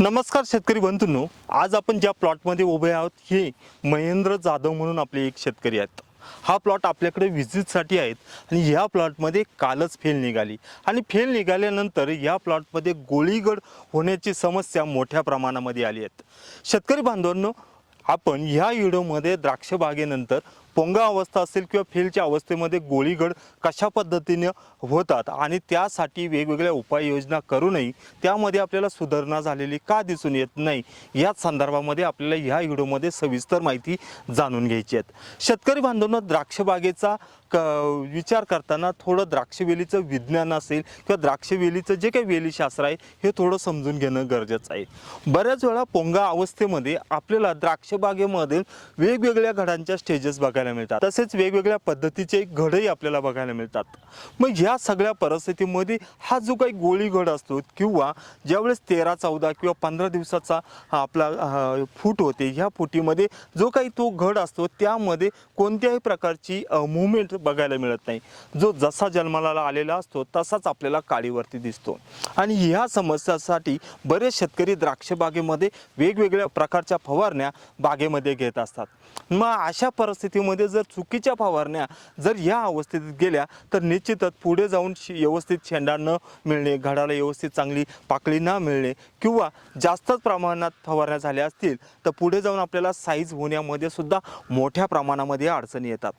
नमस्कार शेतकरी बंधूंनो आज आपण ज्या प्लॉटमध्ये उभे आहोत हे महेंद्र जाधव म्हणून आपले एक शेतकरी आहेत. हा प्लॉट आपल्याकडे व्हिजिटसाठी आहेत आणि ह्या प्लॉटमध्ये कालच फेल निघाली. आणि फेल निघाल्यानंतर या प्लॉटमध्ये गोळीगड होण्याची समस्या मोठ्या प्रमाणामध्ये आली आहेत शेतकरी बांधवांनो आपण ह्या व्हिडिओमध्ये द्राक्ष बागेनंतर पोंगा अवस्था असेल किंवा फेलच्या अवस्थेमध्ये गोळीगड कशा पद्धतीने होतात आणि त्यासाठी वेगवेगळ्या उपाययोजना करूनही त्यामध्ये आपल्याला सुधारणा झालेली का दिसून येत नाही? याच संदर्भामध्ये आपल्याला ह्या व्हिडिओमध्ये सविस्तर माहिती जाणून घ्यायची आहेत शेतकरी बांधवांना द्राक्षबागेचा क विचार करताना थोडं द्राक्षवेलीचं विज्ञान असेल किंवा द्राक्षवेलीचं जे काही वेलीशास्त्र आहे हे थोडं समजून घेणं गरजेचं आहे. बऱ्याच वेळा पोंगा अवस्थेमध्ये आपल्याला द्राक्षबागेमधील वेगवेगळ्या घडांच्या स्टेजेस बघायला मिळतात. तसेच वेगवेगळ्या पद्धतीचे घडही आपल्याला बघायला मिळतात. मग ह्या सगळ्या परिस्थितीमध्ये हा जो काही गोळी घड असतो किंवा ज्यावेळेस तेरा चौदा किंवा पंधरा दिवसाचा हा आपला फूट होते ह्या फुटीमध्ये जो काही तो घड असतो त्यामध्ये कोणत्याही प्रकारची मुवमेंट बघायला मिळत नाही. जो जसा जन्माला आलेला असतो तसाच आपल्याला काळीवरती दिसतो. आणि ह्या समस्यासाठी बरेच शेतकरी द्राक्ष बागेमध्ये वेगवेगळ्या प्रकारच्या फवारण्या बागेमध्ये घेत असतात. मग अशा परिस्थितीमध्ये जर चुकीच्या फवारण्या जर या अवस्थेत गेल्या तर निश्चितच पुढे जाऊन शे- व्यवस्थित शेंडा न मिळणे घडाला व्यवस्थित चांगली पाकळी न मिळणे किंवा जास्तच प्रमाणात फवारण्या झाल्या असतील तर पुढे जाऊन आपल्याला साईज होण्यामध्ये सुद्धा मोठ्या प्रमाणामध्ये अडचणी येतात.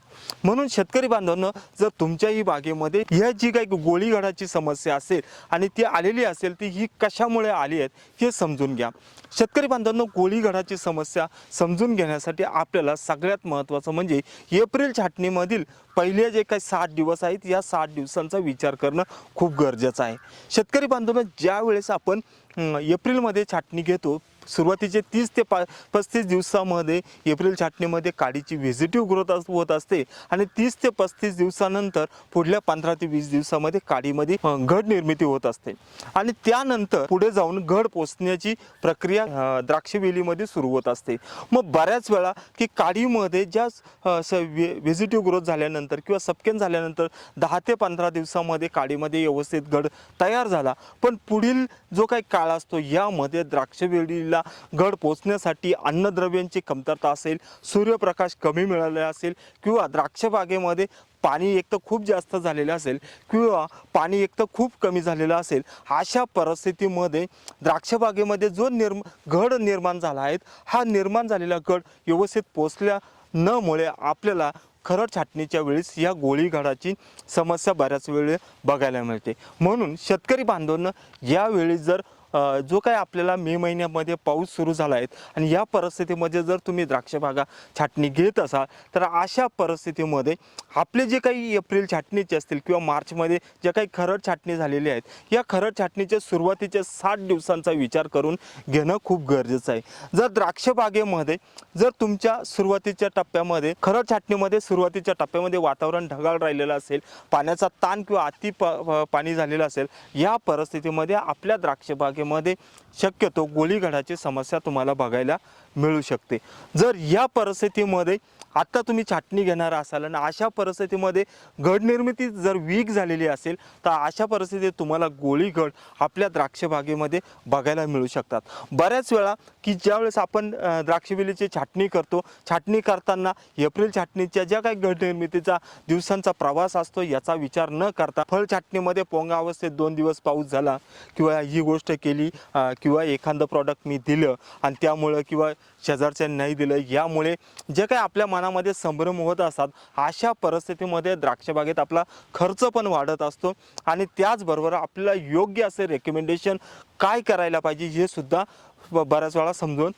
म्हणून शेतकरी बांधवांनो जर तुमच्याही बागेमध्ये ह्या जी काही गोळीगडाची समस्या असेल आणि ती आलेली असेल ती ही कशामुळे आली आहेत हे समजून घ्या. शेतकरी बांधवांनो कोळीगडाची समस्या समजून घेण्यासाठी आपल्याला सगळ्यात महत्त्वाचं म्हणजे एप्रिल छाटणीमधील पहिले जे काही सात दिवस आहेत या सात दिवसांचा विचार करणं खूप गरजेचं आहे. शेतकरी बांधवांनो ज्या वेळेस आपण एप्रिलमध्ये छाटणी घेतो सुरुवातीचे तीस ते पा पस्तीस दिवसामध्ये एप्रिल छाटणीमध्ये काडीची व्हिजिटिव्ह ग्रोथ अस- होत असते आणि तीस ते पस्तीस दिवसानंतर पुढल्या पंधरा ते वीस दिवसामध्ये काडीमध्ये घड निर्मिती होत असते. आणि त्यानंतर पुढे जाऊन घड पोचण्याची प्रक्रिया द्राक्षवेलीमध्ये सुरू होत असते. मग बऱ्याच वेळा की काडीमध्ये ज्या व्हेजिटिव्ह ग्रोथ झाल्यानंतर किंवा सपकेन झाल्यानंतर दहा ते पंधरा दिवसामध्ये काडीमध्ये व्यवस्थित घड तयार झाला. पण पुढील जो काही काळ असतो यामध्ये द्राक्षवेलीला घड पोचण्यासाठी अन्नद्रव्यांची कमतरता असेल सूर्यप्रकाश कमी मिळाला असेल किंवा द्राक्षबागेमध्ये पाणी एक तर खूप जास्त झालेलं असेल किंवा पाणी एक तर खूप कमी झालेलं असेल अशा परिस्थितीमध्ये द्राक्षबागेमध्ये जो निर्म घड निर्माण झाला आहे हा निर्माण झालेला घड व्यवस्थित पोचल्या न मुळे आपल्याला खरड छाटणीच्या वेळेस या गोळीघाडाची समस्या बऱ्याच वेळ बघायला मिळते. म्हणून शेतकरी बांधवांना यावेळी जर जो काय आपल्याला मे महिन्यामध्ये पाऊस सुरू झाला आहे आणि या परिस्थितीमध्ये जर तुम्ही द्राक्ष बागा छाटणी घेत असाल तर अशा परिस्थितीमध्ये आपले जे काही एप्रिल छाटणीचे असतील किंवा मार्चमध्ये ज्या काही खरड छाटणी झालेली आहेत या खरड छाटणीच्या सुरुवातीच्या साठ दिवसांचा विचार करून घेणं खूप गरजेचं आहे. जर द्राक्ष बागेमध्ये जर तुमच्या सुरुवातीच्या टप्प्यामध्ये खरड छाटणीमध्ये सुरुवातीच्या टप्प्यामध्ये वातावरण ढगाळ राहिलेलं असेल पाण्याचा ताण किंवा अति प पाणी झालेलं असेल या परिस्थितीमध्ये आपल्या द्राक्ष बागेमध्ये शक्यतो गोळीघडाची समस्या तुम्हाला बघायला मिळू शकते. जर या परिस्थितीमध्ये आत्ता तुम्ही छाटणी घेणार असाल आणि अशा परिस्थितीमध्ये घड निर्मिती जर वीक झालेली असेल तर अशा परिस्थितीत तुम्हाला गोळीगड आपल्या द्राक्षबागेमध्ये बघायला मिळू शकतात. बऱ्याच वेळा की ज्यावेळेस आपण द्राक्षबिलीची द्राक्षवेलीची छाटणी करतो छाटणी करताना एप्रिल छाटणीच्या ज्या काही घड निर्मितीचा दिवसांचा प्रवास असतो याचा विचार न करता फळ छाटणीमध्ये पोंगा अवस्थेत दोन दिवस पाऊस झाला किंवा ही गोष्ट केली किंवा एखादं प्रॉडक्ट मी दिलं आणि त्यामुळं किंवा शेजारच्या नाही दिलं. यामुळे जे काही आपल्या मनामध्ये संभ्रम होत असतात अशा परिस्थितीमध्ये द्राक्षबागेत आपला खर्च पण वाढत असतो. आणि त्याचबरोबर आपल्याला योग्य असे रेकमेंडेशन काय करायला पाहिजे हे सुद्धा ब- बऱ्याच वेळा समजून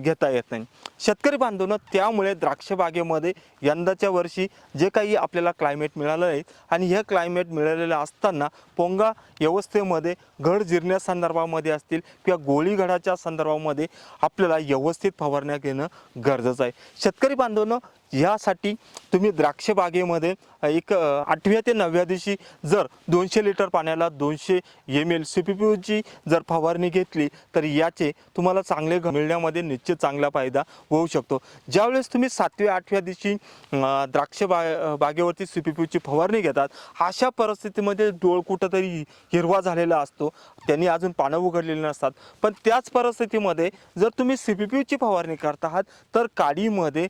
घेता येत नाही. शेतकरी बांधवनं त्यामुळे द्राक्ष बागेमध्ये यंदाच्या वर्षी जे काही आपल्याला क्लायमेट मिळालं आहे आणि हे क्लायमेट मिळालेलं असताना पोंगा व्यवस्थेमध्ये घड जिरण्यासंदर्भामध्ये असतील किंवा गोळीगडाच्या संदर्भामध्ये आपल्याला व्यवस्थित फवारण्या घेणं गरजेचं आहे. शेतकरी बांधवनं यासाठी तुम्ही द्राक्ष बागेमध्ये एक आठव्या ते नवव्या दिवशी जर दोनशे लिटर पाण्याला दोनशे एम एल सी पी पीची जर फवारणी घेतली तर याचे तुम्हाला चांगले मिळण्यामध्ये निश्चित चांगला फायदा होऊ शकतो. ज्यावेळेस तुम्ही सातव्या आठव्या दिवशी द्राक्ष बा बागेवरती सी पी पीची फवारणी घेतात अशा परिस्थितीमध्ये डोळ कुठंतरी हिरवा झालेला असतो. त्यांनी अजून पानं उघडलेली नसतात. पण त्याच परिस्थितीमध्ये जर तुम्ही सी पी पीची फवारणी करत आहात तर काडीमध्ये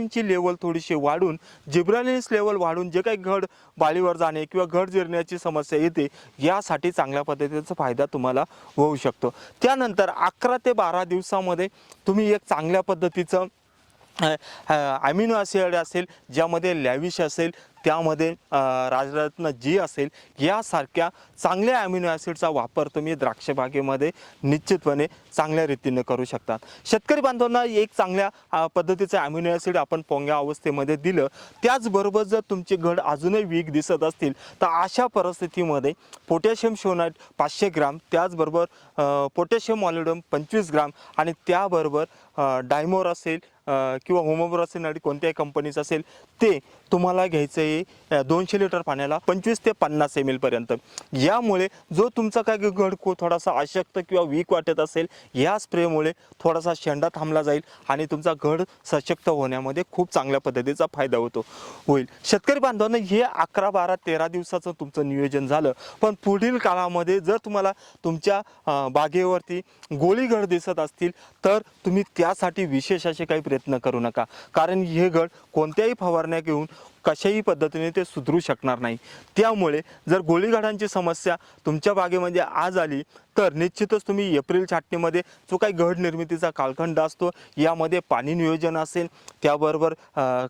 सायटोकायनिनची लेवल थोडीशी वाढून जिब्रालिन्स लेवल वाढून जे काही घड बालीवर जाणे किंवा घड जिरण्याची समस्या येते यासाठी चांगल्या पद्धतीचा फायदा तुम्हाला होऊ शकतो. त्यानंतर अकरा ते बारा दिवसामध्ये तुम्ही एक चांगल्या पद्धतीचं ॲमिनो ॲसिड असेल ज्यामध्ये लॅविश असेल त्यामध्ये राजरत्न जी असेल यासारख्या चांगल्या ॲमिनो ॲसिडचा वापर तुम्ही द्राक्षबागेमध्ये निश्चितपणे चांगल्या रीतीने करू शकतात. शेतकरी बांधवांना एक चांगल्या पद्धतीचं ॲमिनो ॲसिड आपण पोंग्या अवस्थेमध्ये दिलं त्याचबरोबर जर तुमचे घड अजूनही वीक दिसत असतील तर अशा परिस्थितीमध्ये पोटॅशियम शोनाईट पाचशे ग्राम त्याचबरोबर पोटॅशियम मॉलिडम पंचवीस ग्राम आणि त्याबरोबर डायमोर असेल किंवा होमोबर असेल आणि कोणत्याही कंपनीचं असेल ते तुम्हाला घ्यायचं आहे दोनशे लिटर पाण्याला पंचवीस ते पन्नास एम एलपर्यंत यामुळे जो तुमचा काय घड को थोडासा अशक्त किंवा वीक वाटत असेल या स्प्रेमुळे थोडासा शेंडा थांबला जाईल आणि तुमचा घड सशक्त होण्यामध्ये खूप चांगल्या पद्धतीचा फायदा होतो होईल. शेतकरी बांधवांना हे अकरा बारा तेरा दिवसाचं तुमचं नियोजन झालं. पण पुढील काळामध्ये जर तुम्हाला तुमच्या बागेवरती गोळीघड दिसत असतील तर तुम्ही त्यासाठी विशेष असे काही प्रयत्न करू नका. कारण हे गड कोणत्याही फवारण्या घेऊन कशाही पद्धतीने ते सुधरू शकणार नाही. त्यामुळे जर गोळीघाडांची समस्या तुमच्या बागेमध्ये आज आली तर निश्चितच तुम्ही एप्रिल छाटणीमध्ये जो काही घड निर्मितीचा कालखंड असतो यामध्ये पाणी नियोजन असेल त्याबरोबर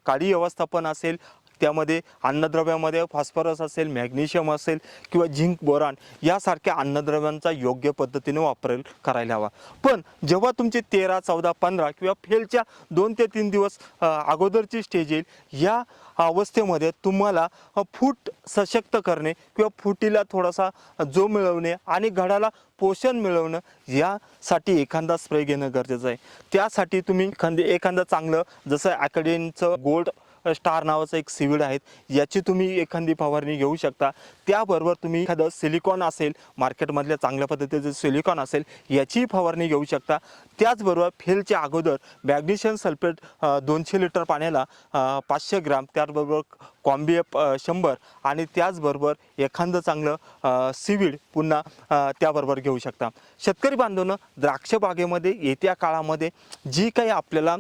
काळी व्यवस्थापन असेल त्यामध्ये अन्नद्रव्यामध्ये फॉस्फरस असेल मॅग्नेशियम असेल किंवा झिंक बोरान यासारख्या अन्नद्रव्यांचा योग्य पद्धतीने वापर करायला हवा. पण जेव्हा तुमची तेरा चौदा पंधरा किंवा फेलच्या दोन ते तीन दिवस अगोदरची स्टेज येईल या अवस्थेमध्ये तुम्हाला फूट सशक्त करणे किंवा फुटीला थोडासा जो मिळवणे आणि घडाला पोषण मिळवणं यासाठी एखादा स्प्रे घेणं गरजेचं आहे. त्यासाठी तुम्ही खंदे एखादं चांगलं जसं अकॅडेनचं गोल्ड स्टार नावाचं एक सिविड आहेत याची तुम्ही एखादी फवारणी घेऊ शकता. त्याबरोबर तुम्ही एखादं सिलिकॉन असेल मार्केटमधल्या चांगल्या पद्धतीचं सिलिकॉन असेल याचीही फवारणी घेऊ शकता. त्याचबरोबर फेलच्या अगोदर मॅग्नेशियम सल्फेट दोनशे लिटर पाण्याला पाचशे ग्राम त्याचबरोबर कॉम्बिएप शंभर आणि त्याचबरोबर एखादं चांगलं अ, सिविड पुन्हा त्याबरोबर घेऊ शकता. शेतकरी बांधवनं द्राक्ष बागेमध्ये येत्या काळामध्ये जी काही आपल्याला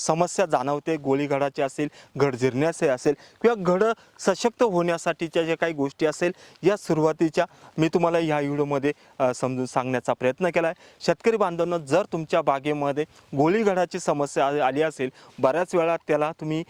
समस्या जाणवते गोळीघडाची असेल घड जिरण्याचे असेल किंवा गड सशक्त होण्यासाठीच्या ज्या काही गोष्टी असेल या सुरुवातीच्या मी तुम्हाला ह्या व्हिडिओमध्ये समजून सांगण्याचा प्रयत्न केला आहे शेतकरी बांधवांना जर तुमच्या बागेमध्ये गोळीघडाची समस्या आली असेल बऱ्याच वेळा त्याला तुम्ही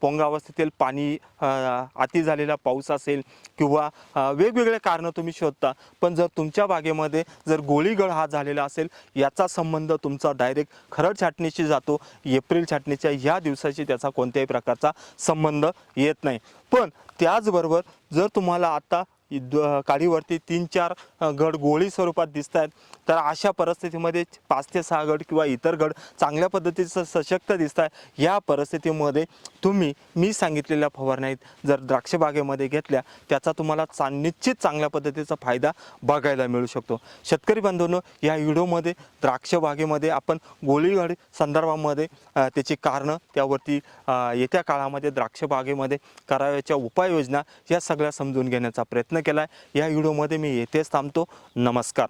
पोंगावस्थेतील पाणी अति झालेला पाऊस असेल किंवा वेगवेगळे कारणं तुम्ही शोधता पण जर तुमच्या बागेमध्ये जर गोळीगळ हा झालेला असेल याचा संबंध तुमचा डायरेक्ट खरड छाटणीशी जातो एप्रिल छाटणीच्या या दिवसाशी त्याचा कोणत्याही प्रकारचा संबंध येत नाही. पण त्याचबरोबर जर तुम्हाला आता द- काडीवरती तीन चार गड गोळी स्वरूपात दिसत आहेत तर अशा परिस्थितीमध्ये पाच ते सहा गड किंवा इतर गड चांगल्या पद्धतीचं सशक्त दिसत आहे या परिस्थितीमध्ये तुम्ही मी सांगितलेल्या फवारण्यात जर द्राक्षबागेमध्ये घेतल्या त्याचा तुम्हाला चा निश्चित चांगल्या पद्धतीचा फायदा बघायला मिळू शकतो. शेतकरी बांधवांनो या व्हिडिओमध्ये द्राक्षबागेमध्ये आपण गोळीगड संदर्भामध्ये त्याची कारणं त्यावरती येत्या काळामध्ये द्राक्षबागेमध्ये करावयाच्या उपाययोजना या सगळ्या समजून घेण्याचा प्रयत्न प्रयत्न केला आहे या व्हिडिओमध्ये मी येथेच थांबतो. नमस्कार.